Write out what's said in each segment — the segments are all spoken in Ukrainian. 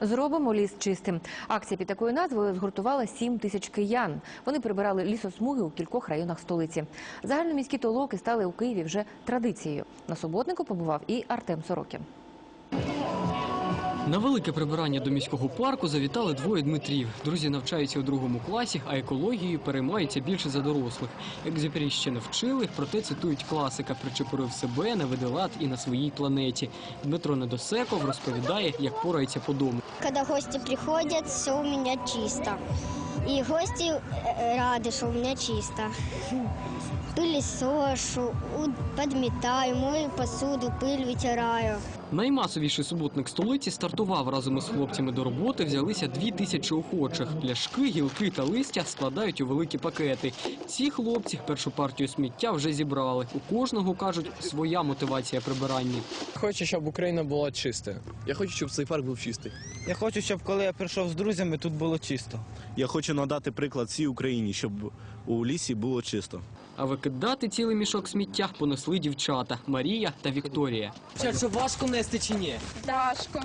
Зробимо ліс чистим. Акція під такою назвою згуртувала 7 тисяч киян. Вони прибирали лісосмуги у кількох районах столиці. Загальноміські толоки стали у Києві вже традицією. На суботнику побував і Артем Сорокін. На велике прибирання до міського парку завітали двоє Дмитрів. Друзі навчаються у другому класі, а екологією переймаються більше за дорослих. Екзюпері ще не вчили, проте цитують класика «Причепурив себе, наведе лад і на своїй планеті. Дмитро Недосеков розповідає, як порається по дому. Когда гости приходят, все у меня чисто. И гости э, рады, что у меня чисто. Пылесошу, у- подметаю, мою посуду, пыль вытираю. Наймасовіший суботник столиці стартував разом із хлопцями до роботи. Взялися дві тисячі охочих. Пляшки, гілки та листя складають у великі пакети. Ці хлопці першу партію сміття вже зібрали. У кожного кажуть своя мотивація прибирання. Хочу, щоб Україна була чистою. Я хочу, щоб цей парк був чистий. Я хочу, щоб коли я прийшов з друзями, тут було чисто. Я хочу надати приклад всій Україні, щоб у лісі було чисто. А викидати цілий мішок сміття понесли дівчата Марія та Вікторія. Що важко нести чи ні? Дашко.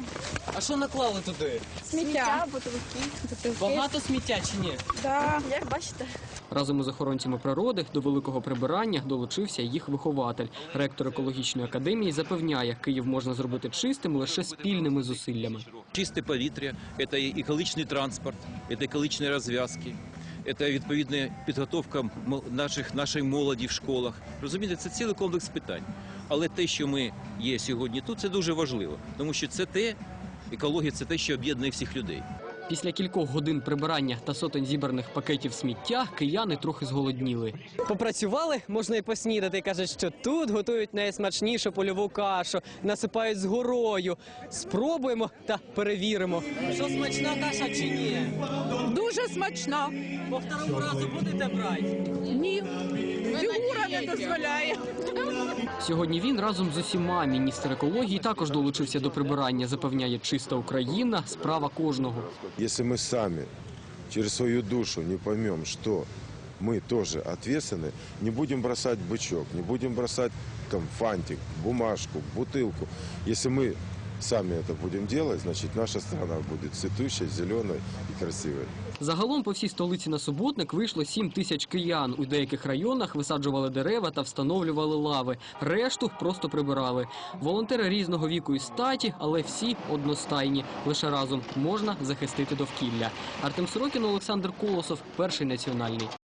А що наклали туди? Сміття. бутилки. Багато сміття чи ні? Да. Як бачите? Разом із охоронцями природи до великого прибирання долучився їх вихователь. Ректор екологічної академії запевняє, Київ можна зробити чистим лише спільними зусиллями. Чисте повітря, це екологічний транспорт, це екологічні розв'язки, це відповідна підготовка наших, нашої молоді в школах. Розумієте, це цілий комплекс питань. Але те, що ми є сьогодні тут, це дуже важливо, тому що це те, екологія це те, що об'єднує всіх людей. Після кількох годин прибирання та сотень зібраних пакетів сміття кияни трохи зголодніли. Попрацювали, можна і поснідати. Кажуть, що тут готують найсмачнішу польову кашу, насипають з горою. Спробуємо та перевіримо. Що смачна каша чи ні? Дуже смачно. По второму разу будете брати. Ні. Фігура не дозволяє. Сьогодні він разом з усіма міністр екології також долучився до прибирання. Запевняє, чиста Україна справа кожного. Если мы сами через свою душу не поймем, что мы тоже ответственны, не будем бросать бычок, не будем бросать там фантик, бумажку, бутылку. Если мы сами это будем делать, значит наша страна будет цветущей, зеленой и красивой. Загалом по всій столиці на суботник вийшло 7 тисяч киян. У деяких районах висаджували дерева та встановлювали лави. Решту просто прибирали. Волонтери різного віку і статі, але всі одностайні. Лише разом можна захистити довкілля. Артем Сорокін, Олександр Колосов, перший національний.